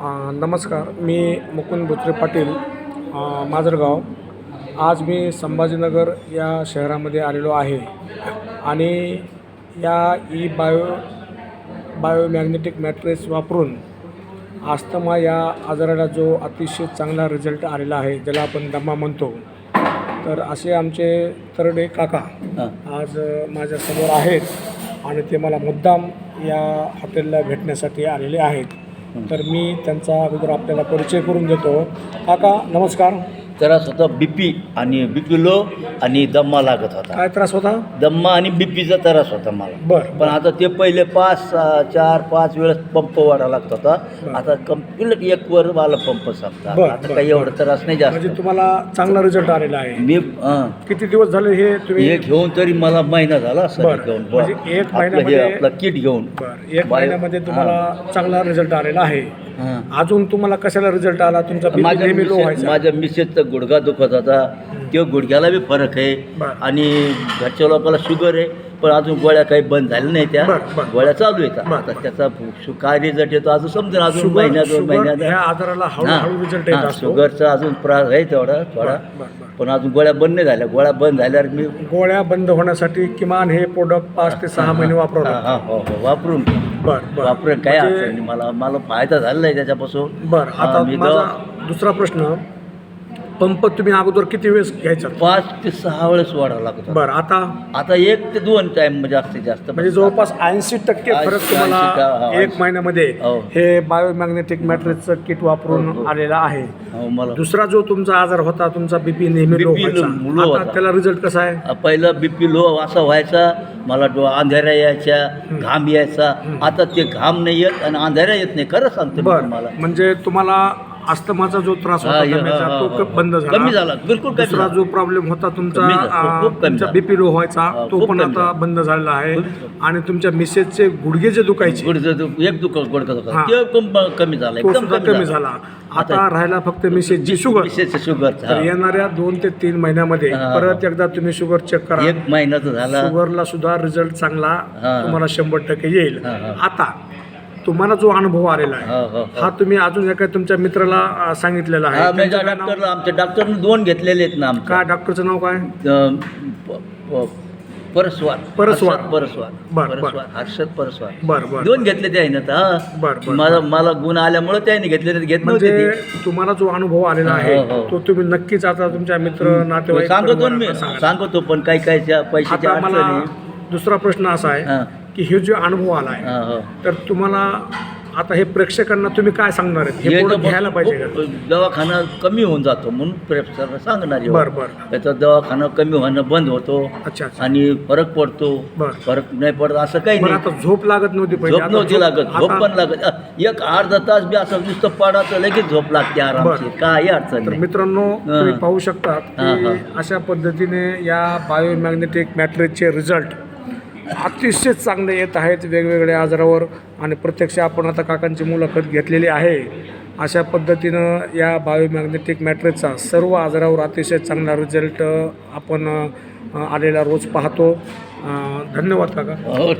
नमस्कार मी मुकुंद बोत्रे पाटील अ, माजलगाव आज मी संभाजीनगर या शहरामध्ये आलेलो आहे आणि या ई बायो बायोमॅग्नेटिक मॅट्रेस वापरून आस्थमा या आजाराला जो अतिशय चांगला रिझल्ट आलेला आहे ज्याला आपण दमा म्हणतो. तर असे आमचे तरडे काका आज माझ्यासमोर आहेत आणि ते मला मुद्दाम या हॉटेलला भेटण्यासाठी आलेले आहेत. तर मी त्यांचा अगोदर आपल्याला परिचय करून देतो. काका नमस्कार. त्रास होता बी पी आणि बी पी लो आणि दम्मा लागत होता. काय त्रास होता? दम्मा आणि बी पीचा त्रास होता मला. बरं पण आता ते पहिले पाच सहा, चार पाच वेळेस पंप वाढा लागत होता. आता कंप्लीट एक वर मला पंप बरं, आता बरं, काही एवढं त्रास नाही म्हणजे जास्त तुम्हाला चांगला रिझल्ट आलेला आहे. मी हां. किती दिवस झाले हे तुम्ही हे घेऊन तरी मला महिना झाला असं बरं. घेऊन. म्हणजे एक आपलं हे महिन्यामध्ये- आपलं किट घेऊन. बरं. एक बाय- महिन्यामध्ये तुम्हाला चांगला रिझल्ट आलेला आहे. हां. अजून तुम्हाला कशाला रिझल्ट आला? तुमचा BP माझ्या नेहमी लो मिसेस व्हायचा. माझ्या मिसेसचा गुडघा दुखत होता. ते गुडघ्याला बी फरक आहे. बरं. आणि घरच्या लोकांना शुगर आहे. पण अजून गोळ्या काही बंद झाल्या नाही त्या. बरं, बरं. गोळ्या चालू बरं, आता बरं. त्याचा काय रिझल्ट येतो. अजून समजेल अजून शुगर महिन्या दोन शुगर ह्या महिन्यात आजाराला हळूहळू रिझल्ट येत असतो. शुगरचा अजून त्रास आहे तेवढा थोडा. बरं, बरं, बरं. पण अजून गोळ्या बंद नाही झाल्या. गोळ्या बंद झाल्यावर मी गोळ्या बंद होण्यासाठी किमान हे प्रोडक्ट पाच ते सहा महिने वापरावं हां, लागतं. हां, हो, हो, वापरून बर बर. वापरून काय म्हणजे- अडचण नाही. मला मला फायदा झालेला आहे त्याच्यापासून. बर हां, आता मी माझा दुसरा प्रश्न पंप तुम्ही अगोदर किती वेळेस घ्यायचा पाच ते सहा वेळेस वाढावं लागत. बर आता आता एक ते दोन टाइम जास्तीत जास्त म्हणजे जवळपास ऐंशी टक्के फरक 80 तुम्हाला हा, एक 80. महिन्यामध्ये हो. हे बायोमॅग्नेटिक मॅट्रिक्सचं किट हो, वापरून हो. आलेला आहे हो, मला दुसरा जो तुमचा आजार होता तुमचा बीपी नेहमी लो BP लो- व्हायचा लो आता होता. त्याला रिझल्ट कसा आहे पहिला बीपी लो असा व्हायचा मला डो अंधाऱ्या यायच्या घाम यायचा आता ते घाम नाही येत आणि अंधाऱ्या येत नाही खरं सांगतो मी बर तुम्हाला म्हणजे तुम्हाला अस्थमाचा जो त्रास होता दम्याचा, तो बंद झाला कमी झाला बिलकुल कमी दुसरा झाला. जो प्रॉब्लेम होता तुमचा कमी झाला, खूप- अं, खूप कमी तुमचा झाला. बीपी लो व्हायचा हा, तो खूप पण कमी आता झाला. बंद झालेला आहे आणि तुमच्या मिसेसचे गुडघे जे दुखायचे गुडघं दु- एक दुख गुडघं हा. दुखा ते पण ब- कमी झाला तो एकदम सुद्धा कमी झाला आता राहिला फक्त मिसेसची शुगर विशेष तर येणाऱ्या दोन ते तीन महिन्यामध्ये हा. परत एकदा तुम्ही शुगर चेक करा एक महिन्याचा झाला शुगरला सुद्धा रिझल्ट चांगला हा. तुम्हाला शंभर टक्के येईल हा, हा. आता तुम्हाला जो अनुभव आलेला आहे हो, हो, हो. हा तुम्ही अजून एका तुमच्या मित्राला सांगितलेला आहे त्यांचं काय नाव? डॉक्टरला आमच्या डॉक्टरने दोन घेतलेले आहेत ना आमच्या काय डॉक्टरचं नाव काय अं, प- प- परस्वार परस्वार. हर्षद परस्वार बर, बर. परस्वार हर्षद परस्वार बर बर दोन घेतले ते आहे ना बर, बर. मला मला गुण आल्यामुळे त्याने घेतले नाही घेत नव्हते म्हणजे ते. तुम्हाला जो अनुभव आलेला आहे हो. तो तुम्ही नक्कीच आता तुमच्या मित्र नातेवाईक सांगतो मी परिवाराला सांगा. सांगतो पण काही काही पैशाच्या आता मला अडचणी दुसरा प्रश्न असा आहे हा, की हे जो अनुभव आला आहे. तर तुम्हाला आता हे प्रेक्षकांना तुम्ही काय सांगणार आहेत? हे घ्यायला पाहिजे का? दवाखाना कमी होऊन जातो म्हणून प्रेफसर सांगणार आहे. बर बर. त्याचा दवाखाना कमी होणं बंद होतो अच्छा अच्छा. आणि फरक पडतो. बर. फरक नाही पडत असं काही बरं नाही. आता झोप लागत नव्हती पहिले. झोप आता नव्हती लागत झोप आता- पण लागत. एक अर्धा तास बी असं नुसतं पडाचं लगेच झोप लागते आरामची बरं. काही अडचण तर नाही. मित्रांनो. तुम्ही पाहू शकतात हा, की हा. अशा पद्धतीने या बायोमॅग्नेटिक मॅट्रिकचे रिझल्ट अतिशय चांगले येत आहेत वेगवेगळ्या आजारावर आणि प्रत्यक्ष आपण आता काकांची मुलाखत घेतलेली आहे. अशा पद्धतीनं या बायोमॅग्नेटिक मॅट्रिकचा सर्व आजारावर अतिशय चांगला रिझल्ट आपण आलेला रोज पाहतो. धन्यवाद काका. हो